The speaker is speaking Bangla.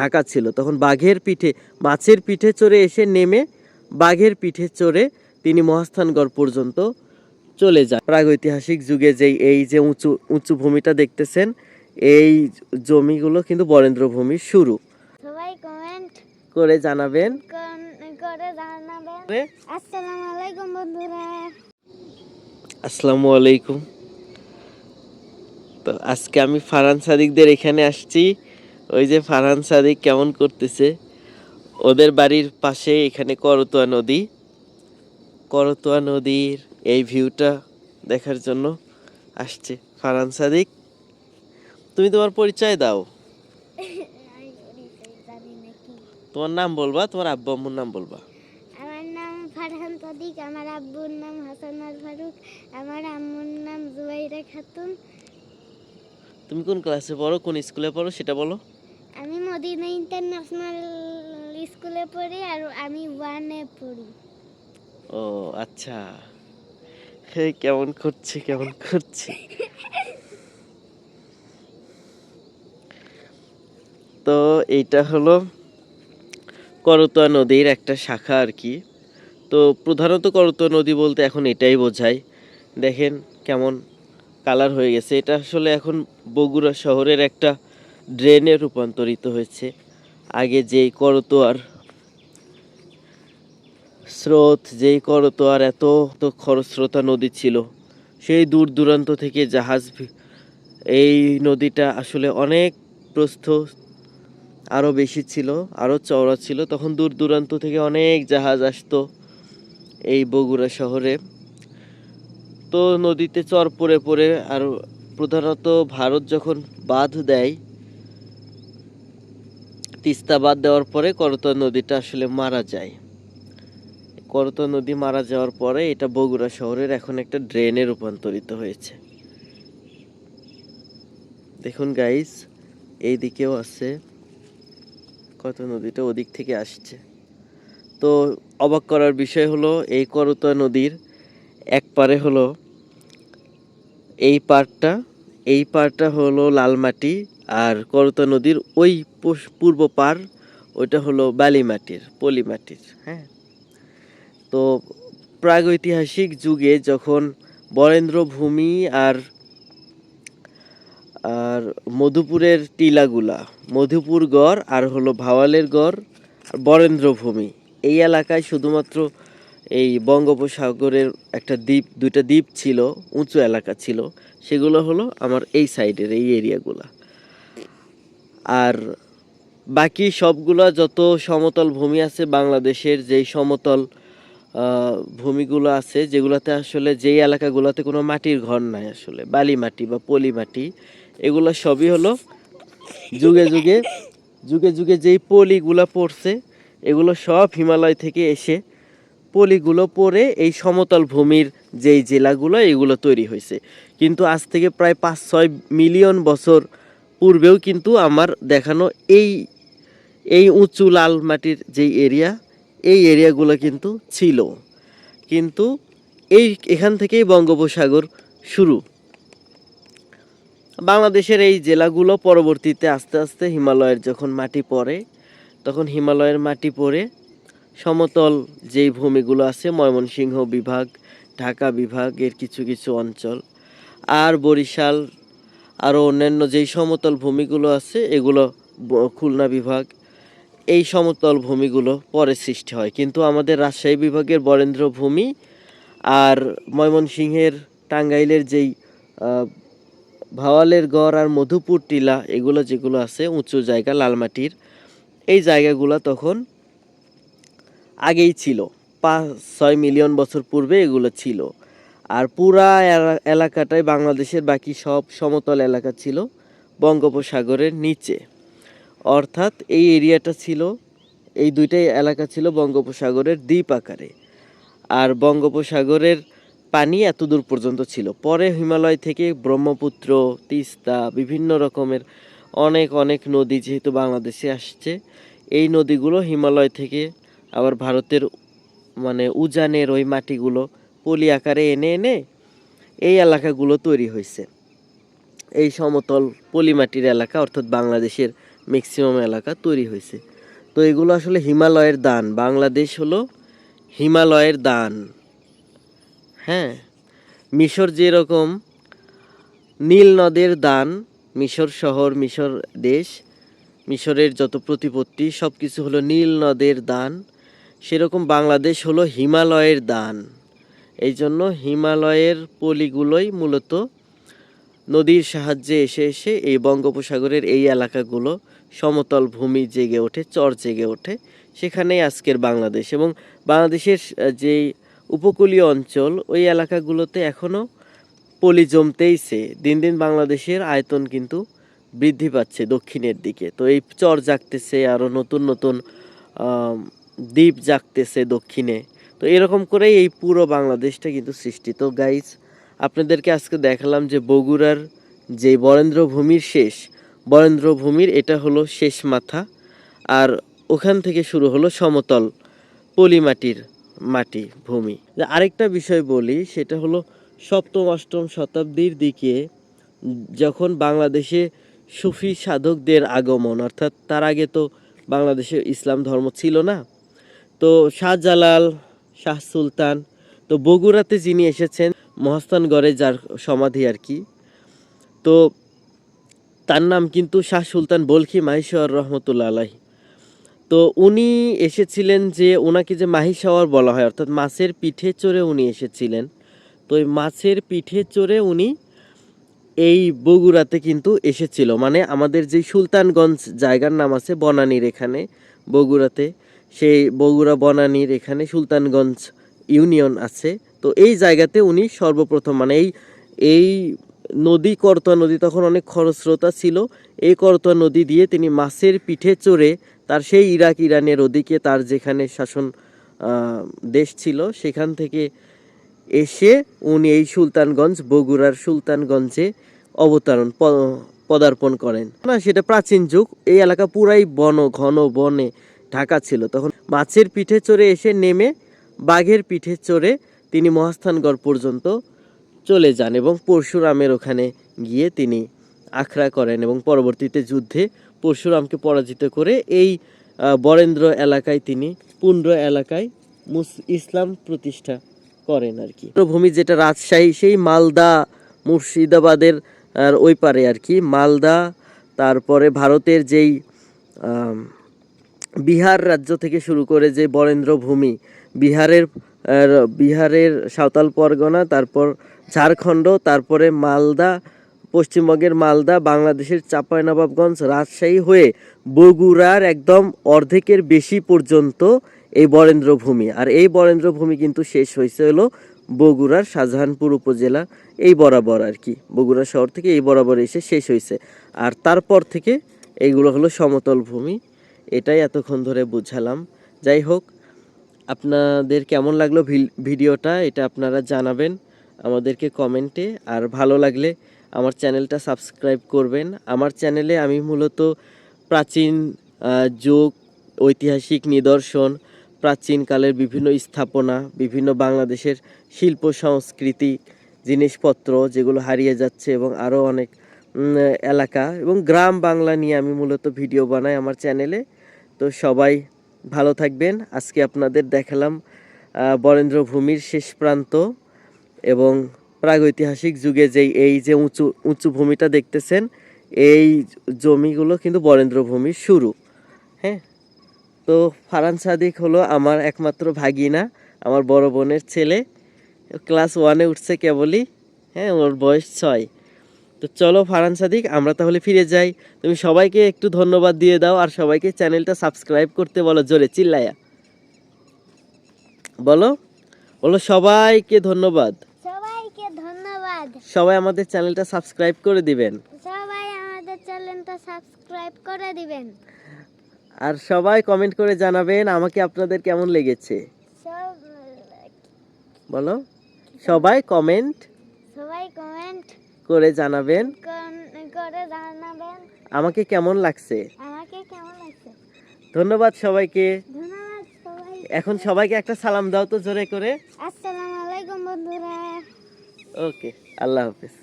ঢাকা ছিল। তখন বাঘের পিঠে মাছের পিঠে চড়ে এসে নেমে বাঘের পিঠে চড়ে তিনি মহাস্থানগড় পর্যন্ত চলে যায় প্রাগৈতিহাসিক যুগে যেই এই যে উঁচু উঁচু ভূমিটা দেখতেছেন এই জমিগুলো কিন্তু বরেন্দ্র ভূমির শুরু। সবাই কমেন্ট করে জানাবেন। করে জানাবেন। আসসালামু আলাইকুম বন্ধুরা। আসসালামু আলাইকুম। তো আজকে আমি ফারান সাদিকদের এখানে আসছি। ওই যে ফারহান সাদিক কেমন করতেছে? ওদের বাড়ির পাশে এখানে করতোয়া নদী। করতোয়া নদীর এই ভিউটা দেখার জন্য আসছে। ফারহান সাদিক তুমি তোমার পরিচয় দাও। তোমার নাম বলবা তোমার আব্বু আম্মুর নাম বলবা। আমার নাম ফারহান সাদিক আমার আব্বুর নাম হাসান আল ফারুক আমার আম্মুর নাম জুবাইরা খাতুন। তুমি কোন ক্লাসে পড়ো কোন স্কুলে পড়ো সেটা বলো। আমি মদিনা ইন্টারন্যাশনাল স্কুলে পড়ি আর আমি ওয়ানে পড়ি। ও আচ্ছা। হে, কেমন করছে কেমন করছে? তো এইটা হলো করতোয়া নদীর একটা শাখা আর কি। তো প্রধানত করতোয়া নদী বলতে এখন এটাই বোঝায়। দেখেন কেমন কালার হয়ে গেছে। এটা আসলে এখন বগুড়া শহরের একটা ড্রেনে রূপান্তরিত হয়েছে। আগে যেই করতোয়ার স্রোত, যেই করতোয়ার এত খরস্রোতা নদী ছিল, সেই দূর দূরান্ত থেকে জাহাজ এই নদীটা আসলে অনেক প্রস্থ আরও বেশি ছিল আরও চওড়া ছিল। তখন দূর দূরান্ত থেকে অনেক জাহাজ আসতো এই বগুড়া শহরে। তো নদীতে চর পড়ে পড়ে আর প্রধানত ভারত যখন বাঁধ দেয় তিস্তা বাদ দেওয়ার পরে করতোয়া নদীটা আসলে মারা যায়। করতোয়া নদী মারা যাওয়ার পরে এটা বগুড়া শহরের এখন একটা ড্রেনে রূপান্তরিত হয়েছে। দেখুন গাইস এই দিকেও আছে কত নদীটা ওদিক থেকে আসছে। তো অবাক করার বিষয় হলো, এই করতোয়া নদীর এক পারে হলো এই পাড়টা এই পাড়টা হলো লালমাটি আর করতোয়া নদীর ওই পূর্ব পার ওইটা হলো বালিমাটির, পলিমাটির হ্যাঁ? তো প্রাগৈতিহাসিক যুগে যখন বরেন্দ্র ভূমি আর আর মধুপুরের টিলাগুলা, মধুপুর গড় আর হলো ভাওয়ালের গড় আর বরেন্দ্র ভূমি এই এলাকায় শুধুমাত্র এই বঙ্গোপসাগরের একটা দ্বীপ, দুইটা দ্বীপ ছিল, উঁচু এলাকা ছিল, সেগুলো হলো আমার এই সাইডের এই এরিয়াগুলা। আর বাকি সবগুলা যত সমতল ভূমি আছে বাংলাদেশের, যেই সমতল ভূমিগুলো আছে, যেগুলোতে আসলে যেই এলাকাগুলোতে কোনো মাটির ঘর নাই আসলে, বালি মাটি বা পলি মাটি, এগুলো সবই হলো যুগে যুগে যুগে যুগে যেই পলিগুলো পড়ছে, এগুলো সব হিমালয় থেকে এসে পলিগুলো পড়ে এই সমতল ভূমির যেই জেলাগুলো, এগুলো তৈরি হয়েছে। কিন্তু আজ থেকে প্রায় পাঁচ ছয় মিলিয়ন বছর পূর্বেও কিন্তু আমার দেখানো এই এই উঁচু লাল মাটির যেই এরিয়া, এই এরিয়াগুলো কিন্তু ছিল। কিন্তু এই, এখান থেকেই বঙ্গোপসাগর শুরু। বাংলাদেশের এই জেলাগুলো পরবর্তীতে আস্তে আস্তে হিমালয়ের যখন মাটি পড়ে, তখন হিমালয়ের মাটি পড়ে সমতল যেই ভূমিগুলো আছে, ময়মনসিংহ বিভাগ, ঢাকা বিভাগের কিছু কিছু অঞ্চল। আর বরিশাল আরও অন্যান্য যেই সমতল ভূমিগুলো আছে, এগুলো খুলনা বিভাগ, এই সমতল ভূমিগুলো পরে সৃষ্টি হয়। কিন্তু আমাদের রাজশাহী বিভাগের বরেন্দ্র ভূমি আর ময়মনসিংহের টাঙ্গাইলের যেই ভাওয়ালের গড় আর মধুপুর টিলা, এগুলো যেগুলো আছে, উঁচু জায়গা লালমাটির, এই জায়গাগুলো তখন আগেই ছিল। পাঁচ, ছয় মিলিয়ন বছর পূর্বে এগুলো ছিল। আর পুরা এলা- এলাকাটাই বাংলাদেশের বাকি সব সমতল এলাকা ছিল বঙ্গোপসাগরের নিচে। অর্থাৎ এই এরিয়াটা ছিল, এই দুইটাই এলাকা ছিল বঙ্গোপসাগরের দ্বীপ আকারে। আর বঙ্গোপসাগরের পানি এত দূর পর্যন্ত ছিল। পরে হিমালয় থেকে ব্রহ্মপুত্র, তিস্তা, বিভিন্ন রকমের অনেক অনেক নদী যেহেতু বাংলাদেশে আসছে, এই নদীগুলো হিমালয় থেকে আবার ভারতের মানে উজানের ওই মাটিগুলো পলি আকারে এনে এনে এই এলাকাগুলো তৈরি হয়েছে। এই সমতল পলিমাটির এলাকা অর্থাৎ বাংলাদেশের ম্যাক্সিমাম এলাকা তৈরি হয়েছে। তো এগুলো আসলে হিমালয়ের দান। বাংলাদেশ হলো হিমালয়ের দান। হ্যাঁ মিশর যেরকম নীল নদের দান, মিশর শহর, মিশর দেশ, মিশরের যত প্রতিপত্তি সব কিছু হলো নীল নদের দান। সেরকম বাংলাদেশ হলো হিমালয়ের দান। এই জন্য হিমালয়ের পলিগুলোই মূলত নদীর সাহায্যে এসে এসে এই বঙ্গোপসাগরের এই এলাকাগুলো সমতল ভূমি জেগে ওঠে, চর জেগে ওঠে। সেখানেই আজকের বাংলাদেশ এবং বাংলাদেশের যেই উপকূলীয় অঞ্চল, ওই এলাকাগুলোতে এখনও পলি জমতেইছে। দিন দিন বাংলাদেশের আয়তন কিন্তু বৃদ্ধি পাচ্ছে দক্ষিণের দিকে। তো এই চর জাগতেছে, আরও নতুন নতুন দ্বীপ জাগতেছে দক্ষিণে। তো এরকম করেই এই পুরো বাংলাদেশটা কিন্তু সৃষ্টি। তো গাইজ আপনাদেরকে আজকে দেখালাম যে বগুড়ার যে বরেন্দ্র ভূমির শেষ বরেন্দ্র ভূমির এটা হলো শেষ মাথা, আর ওখান থেকে শুরু হলো সমতল পলি মাটির মাটি, ভূমি। আরেকটা বিষয় বলি, সেটা হলো সপ্তম, অষ্টম শতাব্দীর দিকে যখন বাংলাদেশে সুফি সাধকদের আগমন, অর্থাৎ তার আগে তো বাংলাদেশে ইসলাম ধর্ম ছিল না তো শাহজালাল, শাহ সুলতান, তো বগুড়াতে যিনি এসেছেন, মহাস্থানগড়ে যার সমাধি আর কি, তো তার নাম কিন্তু শাহ সুলতান বলখি মাহিশর রহমতুল্লা আলাহি তো উনি এসেছিলেন যে ওনাকে যে মাহিশাওয়ার বলা হয়, অর্থাৎ মাছের পিঠে চড়ে উনি এসেছিলেন। তো ওই মাছের পিঠে চড়ে উনি এই বগুড়াতে কিন্তু এসেছিল। মানে আমাদের যে সুলতানগঞ্জ জায়গার নাম আছে, বনানীর এখানে, বগুড়াতে। সেই বগুড়া বনানীর এখানে সুলতানগঞ্জ ইউনিয়ন আছে। তো এই জায়গাতে উনি সর্বপ্রথম মানে এই এই নদী, করতোয়া নদী তখন অনেক খরস্রোতা ছিল। এই করতোয়া নদী দিয়ে তিনি মাছের পিঠে চড়ে তার সেই ইরাক ইরানের ওদিকে তার যেখানে শাসন দেশ ছিল, সেখান থেকে এসে উনি এই সুলতানগঞ্জ, বগুড়ার সুলতানগঞ্জে অবতরণ পদার্পণ করেন। না, সেটা প্রাচীন যুগ। এই এলাকা পুরাই বন, ঘন বনে ঢাকা ছিল। তখন মাছের পিঠে চড়ে এসে নেমে বাঘের পিঠে চড়ে তিনি মহাস্থানগড় পর্যন্ত চলে যান এবং পরশুরামের ওখানে গিয়ে তিনি আখড়া করেন এবং পরবর্তীতে যুদ্ধে পরশুরামকে পরাজিত করে এই বরেন্দ্র এলাকায় তিনি পুন্ড্র এলাকায় মুস, ইসলাম প্রতিষ্ঠা করেন আর কি। ভূমি যেটা রাজশাহী, সেই মালদা, মুর্শিদাবাদের ওই পারে আর কি। মালদা, তারপরে ভারতের যেই বিহার রাজ্য থেকে শুরু করে যে বরেন্দ্র ভূমি, বিহারের বিহারের সাঁওতাল পরগনা, তারপর ঝাড়খণ্ড, তারপরে মালদা, পশ্চিমবঙ্গের মালদা, বাংলাদেশের চাঁপাইনবাবগঞ্জ, রাজশাহী হয়ে বগুড়ার একদম অর্ধেকের বেশি পর্যন্ত এই বরেন্দ্র ভূমি। আর এই বরেন্দ্র ভূমি কিন্তু শেষ হয়েছে হলো বগুড়ার শাহজাহানপুর উপজেলা, এই বরাবর আর কি। বগুড়া শহর থেকে এই বরাবর এসে শেষ হয়েছে। আর তারপর থেকে এইগুলো হলো সমতল ভূমি। এটাই এতক্ষণ ধরে বুঝালাম। যাই হোক আপনাদের কেমন লাগল ভিডিওটা এটা আপনারা জানাবেন আমাদেরকে কমেন্টে। আর ভালো লাগলে আমার চ্যানেলটা সাবস্ক্রাইব করবেন। আমার চ্যানেলে আমি মূলত প্রাচীন যুগ, ঐতিহাসিক নিদর্শন প্রাচীনকালের বিভিন্ন স্থাপনা, বিভিন্ন বাংলাদেশের শিল্প, সংস্কৃতি, জিনিসপত্র যেগুলো হারিয়ে যাচ্ছে এবং আরও অনেক এলাকা এবং গ্রাম বাংলা নিয়ে আমি মূলত ভিডিও বানাই আমার চ্যানেলে। তো সবাই ভালো থাকবেন। আজকে আপনাদের দেখালাম বরেন্দ্র ভূমির শেষ প্রান্ত এবং প্রাগৈতিহাসিক যুগে যেই, এই যে উঁচু উঁচু ভূমিটা দেখতেছেন, এই জমিগুলো কিন্তু বরেন্দ্র ভূমির শুরু। হ্যাঁ? তো ফারান সাদিক হলো আমার একমাত্র ভাগিনা, আমার বড় বোনের ছেলে। ক্লাস ওয়ানে উঠছে কেবলই হ্যাঁ ওর বয়স ছয়। তো চলো ফারান সাদিক আমরা তাহলে ফিরে যাই। তুমি সবাইকে একটু ধন্যবাদ দিয়ে দাও আর সবাইকে চ্যানেলটা সাবস্ক্রাইব করতে বলো জোরে চিল্লায়া। বলো বলো সবাইকে ধন্যবাদ। সবাইকে ধন্যবাদ। সবাই আমাদের চ্যানেলটা সাবস্ক্রাইব করে দিবেন। সবাই আমাদের চ্যানেলটা সাবস্ক্রাইব করে দিবেন। আর সবাই কমেন্ট করে জানাবেন আমাকে আপনাদের কেমন লেগেছে। বলো সবাই কমেন্ট করে জানাবেন। করে জানাবেন। আমাকে কেমন লাগছে? আমাকে কেমন লাগছে? ধন্যবাদ সবাইকে। ধন্যবাদ সবাই এখন সবাইকে একটা সালাম দাও তো জোরে করে। আসসালামু আলাইকুম বন্ধুরা। ওকে আল্লাহ হাফেজ।